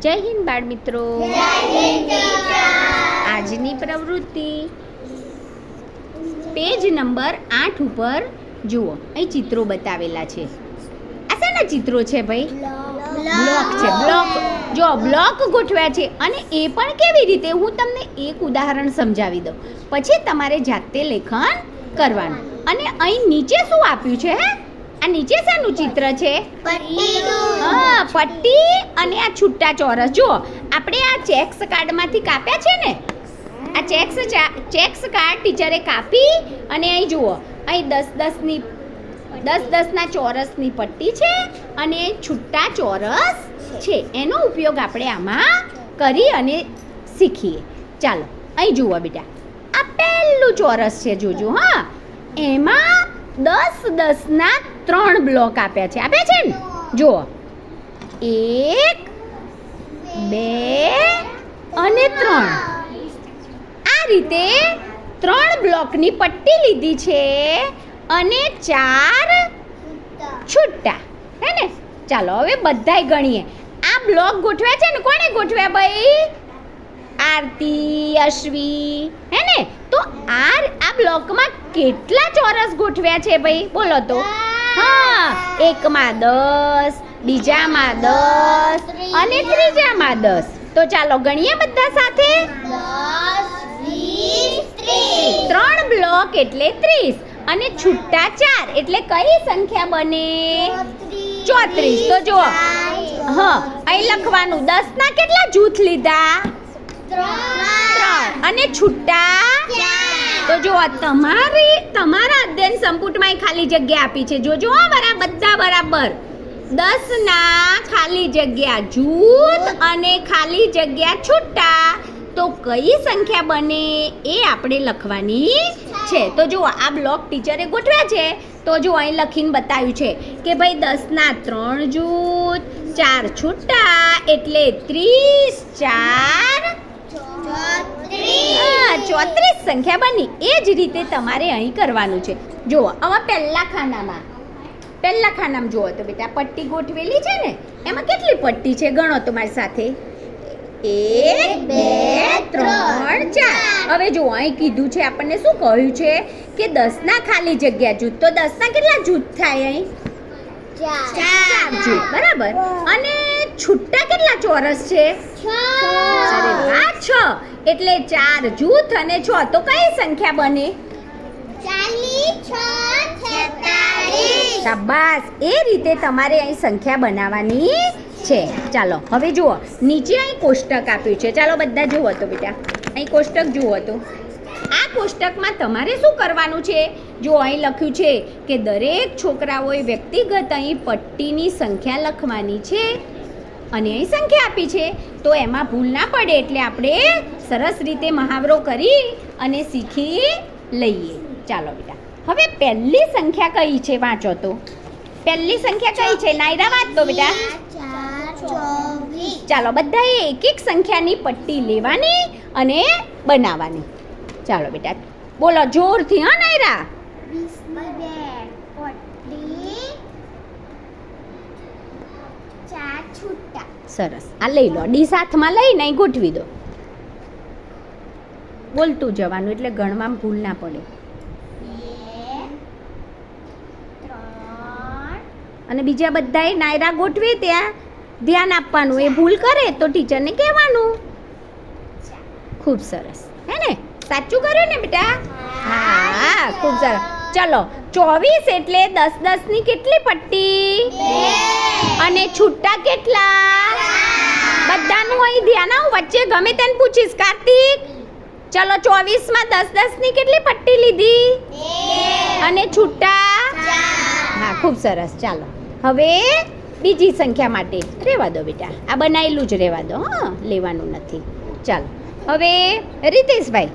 જય હિન્દ બાળ મિત્રો આજની પ્રવૃત્તિ પેજ નંબર આઠ ઉપર જુઓ, અહીં ચિત્રો બતાવેલા છે. આ શેના ચિત્રો છે ભાઈ? બ્લોક છે, બ્લોક. જો બ્લોક ગોઠવ્યા છે અને એ પણ કેવી રીતે? હું તમને એક ઉદાહરણ સમજાવી દઉં. પછી તમારે જાતે લેખન કરવાનું. અને અહીં નીચે શું આપ્યું છે, હે? આ નીચે શેનું ચિત્ર છે? હા પટ્ટી અને આ છૂટા ચોરસ. જુઓ આપણે આ ચેક્સ કાર્ડમાંથી કાપ્યા છે ને? આ ચેક્સ ચેક્સ કાર્ડ ટીચરે કાપી અને અહીં જુઓ અહીં દસ દસની દસ દસના ચોરસની પટ્ટી છે અને છૂટા ચોરસ છે. એનો ઉપયોગ આપણે આમાં કરી અને શીખીએ. ચાલો અહીં જુઓ બેટા. આ પહેલું ચોરસ છે જોજો હા. એમાં દસ દસના ત્રણ બ્લોક આપ્યા છે. આપ્યા છે ને? જુઓ. એક, બે અને ત્રણ. આ રીતે ત્રણ બ્લોકની પટ્ટી લીધી છે અને ચાર છૂટા. હે ને? ચાલો, હવે બધાય ગણીએ. આ બ્લોક ગોઠવ્યા છે ને? કોણે ગોઠવ્યા ભાઈ? આરતી અશ્વી હે ને? તો આ આ બ્લોકમાં કેટલા ચોરસ ગોઠવ્યા છે ભાઈ? બોલો તો. હા એકમાં દસ બીજામાં દસ અને ત્રીજામાં દસ. તો ચાલો ગણીએ બધા સાથે. ત્રણ બ્લોક એટલે ત્રીસ અને છૂટા ચાર એટલે કઈ સંખ્યા બને? ચોત્રીસ. તો જુઓ. હા અહીં લખવાનું. દસ ના કેટલા જૂથ લીધા? ત્રણ. અને છૂટા? તો જો તમારી તમારા અધ્યયન સંપુટમાં ખાલી જગ્યા આપી છે. જોજો હો બધા બરાબર. દસ ના ખાલી જગ્યા જૂથ અને ખાલી જગ્યા છૂટા. તો કઈ સંખ્યા બને એ આપણે લખવાની છે. તો જુઓ આ બ્લોક ટીચરે ગોઠવ્યા છે. તો જો અહીં લખીને બતાવ્યું છે કે ભાઈ દસના ત્રણ જૂથ ચાર છૂટા એટલે ત્રીસ ચાર ચોત્રીસ. સંખ્યા બની. એ જ રીતે તમારે અહીં કરવાનું છે. જુઓ આમાં પહેલા ખાનામાં. પહેલા ખાનામાં જુઓ તો બેટા પટ્ટી ગોઠવેલી છે ને? એમાં કેટલી પટ્ટી છે ગણો તમારી સાથે? એક બે ત્રણ ચાર. હવે જો અહીં કીધું છે આપણને શું કહ્યું છે? કે દસના ખાલી જગ્યા જૂથ. તો દસના કેટલા જૂથ થાય અહીં? ચાર જૂથ. બરાબર? અને છૂટા કેટલા ચોરસ છે? અરે વાહ છ. એટલે ચાર જૂથ અને છ. તો કઈ સંખ્યા બને? શાબાશ. એ રીતે તમારે અહીં સંખ્યા બનાવવાની છે. ચાલો હવે જુઓ. નીચે અહીં કોષ્ટક આપ્યું છે. ચાલો બધા જુઓ તો બેટા. અહીં કોષ્ટક જુઓ તો. આ કોષ્ટકમાં તમારે શું કરવાનું છે? જો અહીં લખ્યું છે કે દરેક છોકરાઓએ વ્યક્તિગત અહીં પટ્ટીની સંખ્યા લખવાની છે. અને અહીં સંખ્યા આપી છે. તો એમાં ભૂલ ના પડે એટલે આપણે સરસ રીતે મહાવરો કરી અને શીખી લઈએ. ચાલો બેટા. હવે પહેલી સંખ્યા કઈ છે વાંચો તો. પહેલી સંખ્યા કઈ છે? નાયરા વાંચતો બેટા. ચાલો બધાએ એક એક સંખ્યાની પટ્ટી લેવાની અને બનાવવાની. ચાલો બેટા. બોલો જોરથી હા નાયરા. સરસ. આ લઈ લો. ડી સાથમાં લઈને અહીં ગોઠવી દો. બોલતું જવાનું એટલે ગણવામાં ભૂલ ના પડે. અને બીજા બધાએ નાયરા ગોઠવે ત્યાં ધ્યાન આપવાનું. એ ભૂલ કરે તો ટીચરને કહેવાનું. ખૂબ સરસ. હે ને? સાચું કર્યું ને બેટા? હા ખૂબ સરસ. ચલો ચોવીસ એટલે દસ દસની કેટલી પટ્ટી? અને છૂટા કેટલા? બધાનું અહીં ધ્યાન આવું વચ્ચે ગમે તેને પૂછીશ. કાર્તિક ચલો ચોવીસમાં દસ દસની કેટલી પટ્ટી લીધી? અને છૂટા? હા ખૂબ સરસ. ચાલો હવે બીજી સંખ્યા માટે રહેવા દો બેટા. આ બનાવેલું જ રહેવા દો હા લેવાનું નથી. ચાલો હવે રીતેશભાઈ.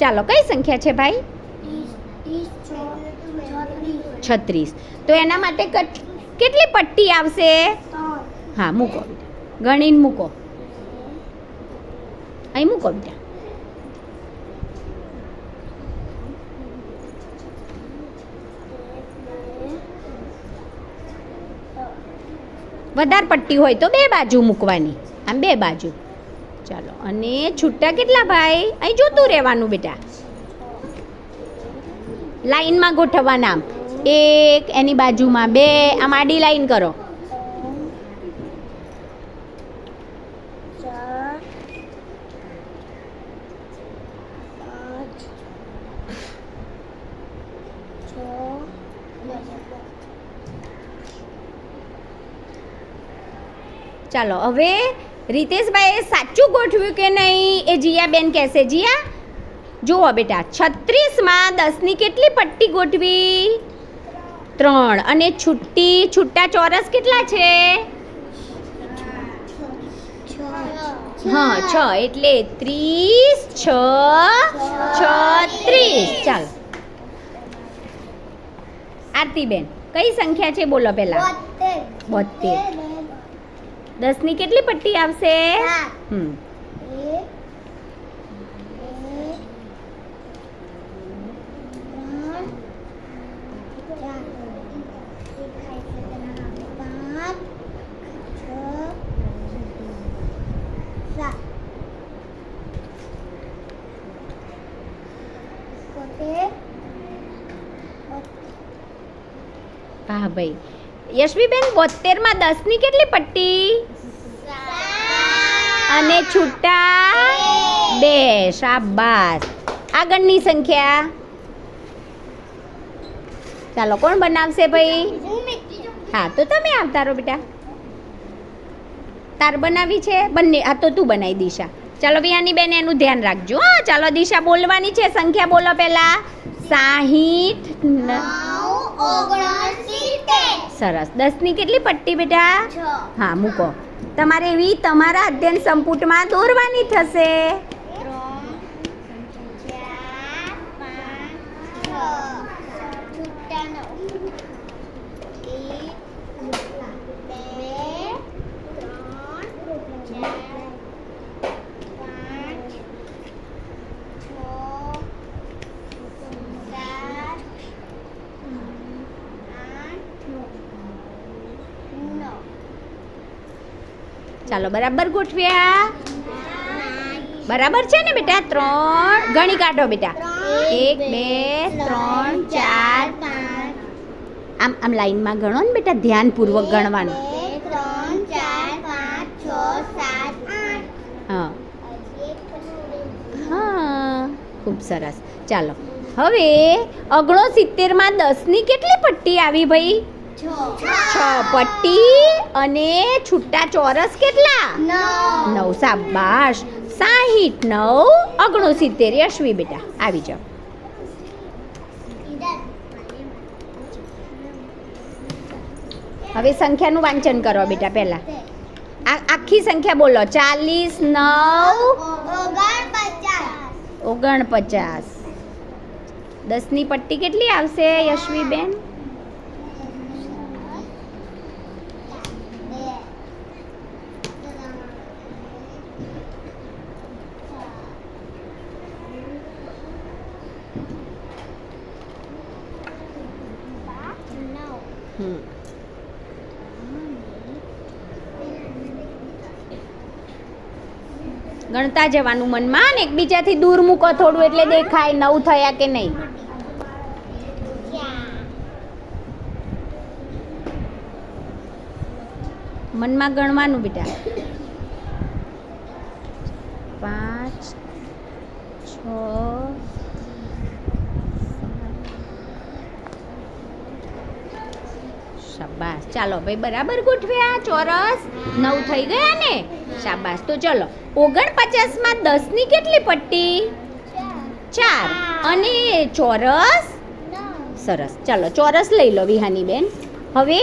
ચાલો કઈ સંખ્યા છે ભાઈ? છત્રીસ. તો એના માટે કેટલી પટ્ટી આવશે? હા, મૂકો. ગણીને મૂકો. અહીં મૂકો બેટા. વધારે પટ્ટી હોય તો બે બાજુ મૂકવાની. આમ બે બાજુ. ચાલો, અને છૂટા કેટલા ભાઈ? અહીં જોતું રહેવાનું બેટા. લાઈનમાં ગોઠવવાના આમ. એક, એની બાજુમાં બે, આમ આડી લાઈન કરો. ચાલો, હવે રીતેશભાઈએ સાચું ગોઠવ્યું કે નહીં એ જીયા બેન કહેશે. જીયા, જુઓ બેટા, છત્રીસમાં દસની કેટલી પટ્ટી ગોઠવી? ત્રણ. અને છુટ્ટી છુટ્ટા ચોરસ કેટલા છે? હા છ. એટલે ત્રીસ છ છત્રીસ. ચાલ. આરતીબેન કઈ સંખ્યા છે બોલો પહેલા? બોતેર દસની કેટલી પટ્ટી આવશે? હમ. હા ભાઈ. યશવીબેન બોતેરમાં દસની કેટલી પટ્ટી? અને છૂટા? બે. શાબાશ. આગળની સંખ્યા? ચાલો કોણ બનાવશે ભાઈ? હા તો તમે આવતા રહો બેટા. તાર બનાવી છે? બંને. હા તો તું બનાવી દિશા. ચાલો વિયાની બેન એનું ધ્યાન રાખજો હા. ચાલો દિશા બોલવાની છે. સંખ્યા બોલો પહેલા. સાહીઠ ન- સરસ. દસની કેટલી પટ્ટી બેટા? હા મૂકો. તમારે એવી તમારા અધ્યયન સંપુટમાં દોરવાની થશે. ચાલો બરાબર ગોઠવ્યા? બરાબર છે ને બેટા? ત્રણ. ગણી કાઢો બેટા. એક બે ત્રણ ચાર. આમ આમ લાઈનમાં ગણો ને બેટા ધ્યાનપૂર્વક ગણવાનું. હા. હા ખૂબ સરસ. ચાલો હવે અગણો સિત્તેરમાં દસની કેટલી પટ્ટી આવી ભાઈ? છ પટ્ટી? અને છૂટા ચોરસ કેટલા? નવ. સાબાશ સાહીઠ નવ અગણો સિત્તેર યશવી બેટા આવી જાઓ. હવે સંખ્યાનું વાંચન કરો બેટા પહેલા. આ આખી સંખ્યા બોલો. ચાલીસ નવ ઓગણપચાસ. દસની પટ્ટી કેટલી આવશે યશવીબેન હમ ગણતા જવાનું મનમાં ને એકબીજાથી દૂર મૂકો થોડું એટલે દેખાય નવ થયા કે નહીં. મનમાં ગણવાનું બેટા. પાંચ, છ, શાબાશ. ચાલો ભાઈ, બરાબર ગોઠવ્યા, ચોરસ. નવ થઈ ગયા ને? શાબાશ. તો ચલો. ઓગણપચાસમાં દસની કેટલી પટ્ટી? ચાર. અને ચોરસ? સરસ. ચાલો ચોરસ લઈ લો વિહાની બેન હવે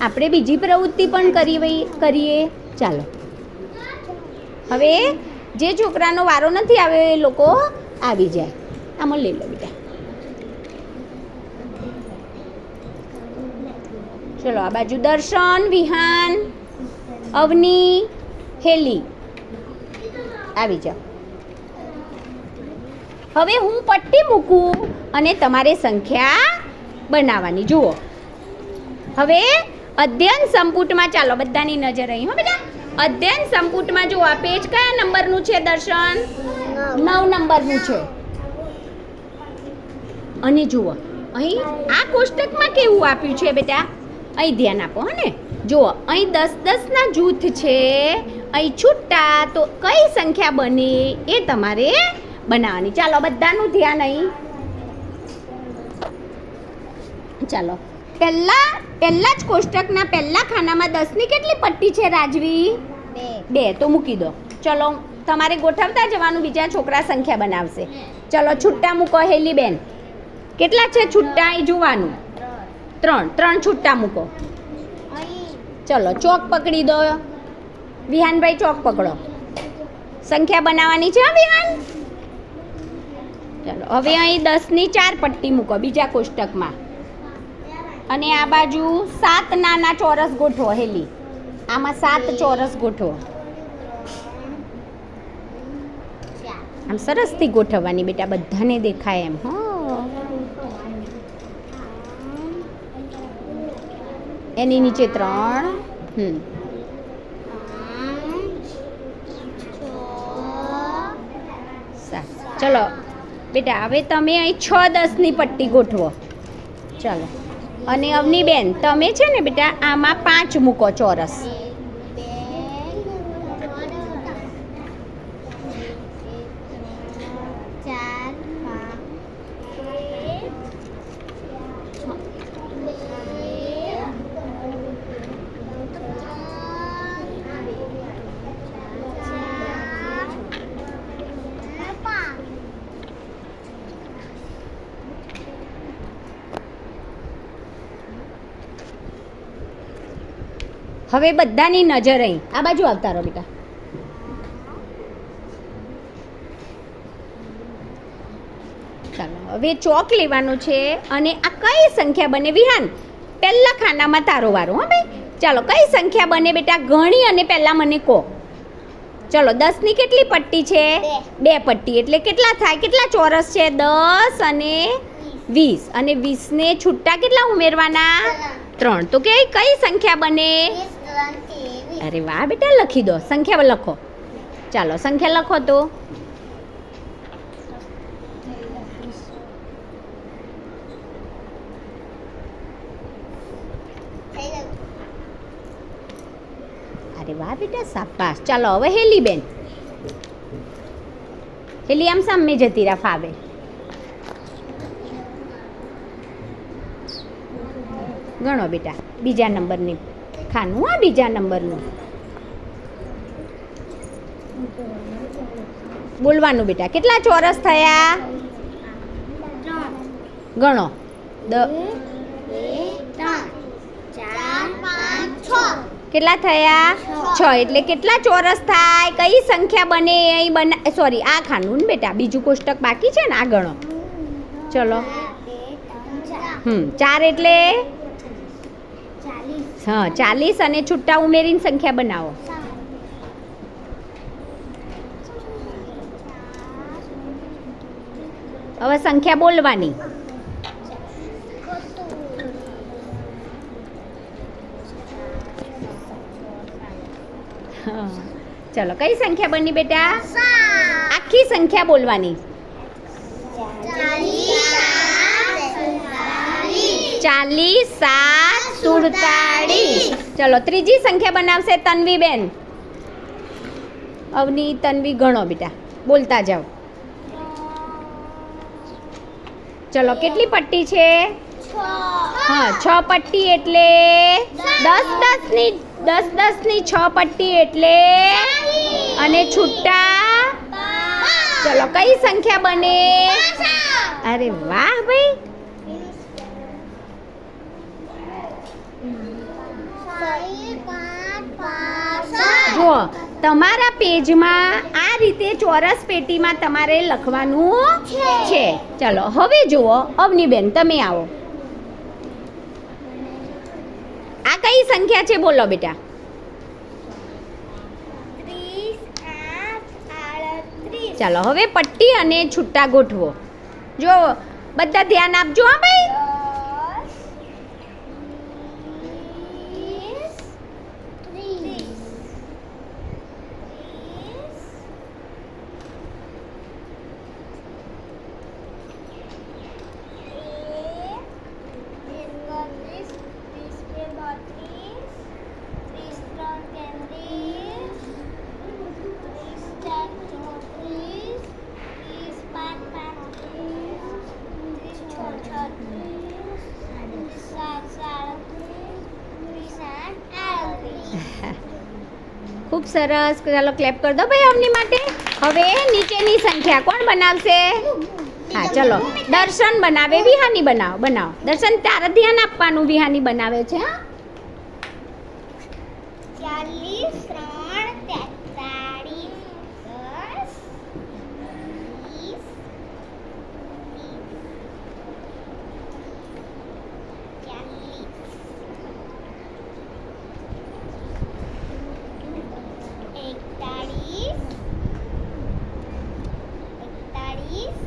આપણે બીજી પ્રવૃત્તિ પણ કરી કરીએ. ચાલો. હવે જે છોકરાનો વારો નથી આવ્યો એ લોકો આવી જાય. આમાં લઈ લો બેટા ચલો આ બાજુ દર્શન વિહાન અવની હેલી. આવી જાઓ. હવે હું પટ્ટી મૂકું અને તમારે સંખ્યા બનાવવાની. જુઓ. હવે અધ્યયન સંપુટમાં ચાલો, બધાની નજર અહીં હો બેટા. અધ્યયન સંપુટમાં જુઓ, આ પેજ કયા નંબરનું છે દર્શન? નવ નંબરનું છે. અને જુઓ, અહીં આ કોષ્ટકમાં કેવું આપ્યું છે બેટા? અહીં ધ્યાન આપો, હો ને. જુઓ, અહીં દસ દસના જૂથ છે અહીં છૂટા તો કઈ સંખ્યા બને એ તમારે બનાવવાની. ચાલો બધાનું ધ્યાન અહીં. ચાલો. પહેલા પહેલા જ કોષ્ટકના પહેલા ખાનામાં દસની કેટલી પટ્ટી છે રાજવી? બે. બે તો મૂકી દો. ચલો તમારે ગોઠવતા જવાનું બીજા છોકરા સંખ્યા બનાવશે. ચલો છૂટ્ટા મૂકો હેલી બેન કેટલા છે છુટ્ટા એ જોવાનું. ત્રણ. ત્રણ. છૂટ્ટા મૂકો. ચલો ચોક પકડી દો. વિહાનભાઈ ચોક પકડો. સંખ્યા બનાવવાની છે વિહાન? ચાલો, હવે અહીં દસની ચાર પટ્ટી મૂકો, બીજા કોષ્ટકમાં. અને આ બાજુ સાત નાના ચોરસ ગોઠવો, હેલી. આમાં સાત ચોરસ ગોઠવો. આમ સરસથી ગોઠવવાની બેટા, બધાને દેખાય એમ, હો. એની નીચે ત્રણ, હમ પાંચ છ સાત ચલો, બેટા, હવે તમે અહીં છ દસની પટ્ટી ગોઠવો. ચલો. અને અવનીબેન, તમે છે ને બેટા, આમાં પાંચ મૂકો ચોરસ બે ચાર પાંચ પાંચ હવે બધાની નજર અહીં. આ બાજુ આવતા રહો બેટા. ચાલો હવે ચોક લેવાનું છે અને આ કઈ સંખ્યા બને? વિહાન પહેલા ખાનામાં તારો વારો હા ભાઈ. ચાલો કઈ સંખ્યા બને બેટા? ગણી અને પહેલાં મને કહો. ચલો દસની કેટલી પટ્ટી છે? બે. પટ્ટી. એટલે કેટલા થાય? કેટલા ચોરસ છે? દસ અને વીસ. અને વીસને છૂટા કેટલા ઉમેરવાના? ત્રણ. તો કે કઈ સંખ્યા બને? અરે વાહ બેટા, લખી દો. સંખ્યા લખો. ચાલો, સંખ્યા લખો તો. અરે વાહ બેટા સાપાસ ચાલો, હવે હેલી બેન હેલી આમ સામે જતી રહ્યા ફાવે. ગણો બેટા, બીજા નંબરની. ખાનું, આ બીજા નંબરનું. બોલવાનું બેટા, કેટલા ચોરસ થયા? ગણો. દ. કેટલા થયા? છ. એટલે કેટલા ચોરસ થાય? કઈ સંખ્યા બને અહીં બના, સોરી, આ ખાનું ને બેટા, બીજું કોષ્ટક બાકી છે ને, આ ગણો. ચલો. હમ, ચાર એટલે? હા ચાલીસ અને છૂટા ઉમેરીને સંખ્યા બનાવો. હવે સંખ્યા બોલવાની. હા. ચલો કઈ સંખ્યા બની બેટા? આખી સંખ્યા બોલવાની. ચાલીસ સાત સુડતાળીસ. ચલો ત્રીજી સંખ્યા બનાવશે તન્વીબેન. અવની તન્વી ગણો બેટા બોલતા જાઓ. ચલો કેટલી પટ્ટી છે? હા છ પટ્ટી એટલે દસ દસની દસ દસની છ પટ્ટી એટલે અને છૂટા ચલો કઈ સંખ્યા બને? અરે વાહ ભાઈ જુઓ તમારા પેજમાં આ રીતે ચોરસ પેટીમાં તમારે લખવાનું છે. ચલો હવે જુઓ અવનીબેન તમે આવો. આ કઈ સંખ્યા છે બોલો બેટા. ચાલો હવે પટ્ટી અને છૂટા ગોઠવો. જો બધા ધ્યાન આપજો હા ભાઈ? સરસ. ચાલો ક્લેપ કરી દો ભાઈ અમની માટે. હવે નીચેની સંખ્યા કોણ બનાવશે? હા, ચલો. દર્શન બનાવે, વિહાની બનાવો બનાવો. દર્શન તારે ધ્યાન આપવાનું વિહાની બનાવે છે, હા ચાલીસ ત્રણ તેતાળીસ દસ વીસ ચાલીસ એકતાળીસ એકતાળીસ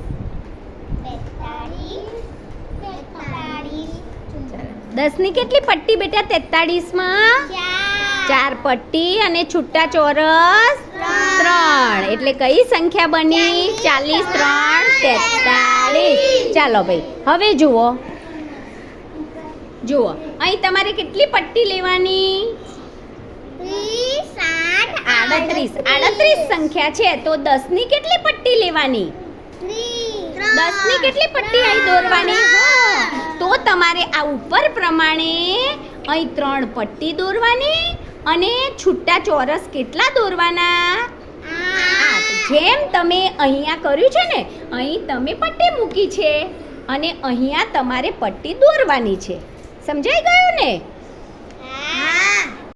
બેતાળીસ તેતાળીસ દસની કેટલી પટ્ટી બેટા? તેતાળીસમાં? ચાર. પટ્ટી અને છૂટા ચોરસ ત્રણ. એટલે કઈ સંખ્યા બની? ચાલીસ. ત્રણ તેતાળીસ. ચાલો ભાઈ હવે જુઓ. જુઓ. અહીં તમારે કેટલી પટ્ટી લેવાની? ત્રીસ આડત્રીસ. આડત્રીસ સંખ્યા છે. તો દસની કેટલી પટ્ટી લેવાની? ત્રીસ દસની કેટલી પટ્ટી અહીં દોરવાની? તો તમારે આ ઉપર પ્રમાણે અહીં ત્રણ પટ્ટી દોરવાની અને છૂટા ચોરસ કેટલા દોરવાના? જેમ તમે અહીંયા કર્યું છે ને, અહીં તમે પટ્ટી મૂકી છે અને અહીંયા તમારે પટ્ટી દોરવાની છે. સમજાઈ ગયું ને?